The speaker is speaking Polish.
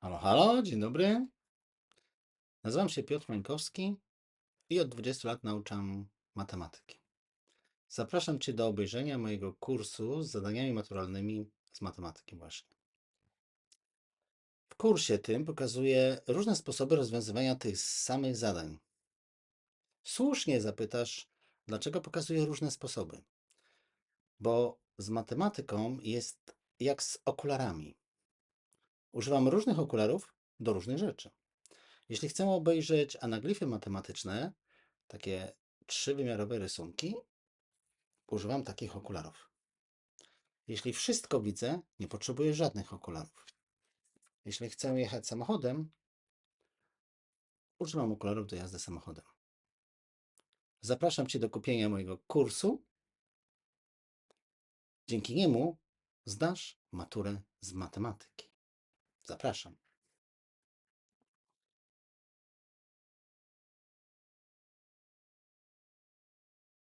halo, dzień dobry. Nazywam się Piotr Mańkowski i od 20 lat nauczam matematyki. Zapraszam Cię do obejrzenia mojego kursu z zadaniami maturalnymi z matematyki właśnie. W kursie tym pokazuję różne sposoby rozwiązywania tych samych zadań. Słusznie zapytasz, dlaczego pokazuję różne sposoby. Bo z matematyką jest jak z okularami. Używam różnych okularów do różnych rzeczy. Jeśli chcę obejrzeć anaglify matematyczne, takie trzywymiarowe rysunki, używam takich okularów. Jeśli wszystko widzę, nie potrzebuję żadnych okularów. Jeśli chcę jechać samochodem, używam okularów do jazdy samochodem. Zapraszam Cię do kupienia mojego kursu. Dzięki niemu zdasz maturę z matematyki. Zapraszam.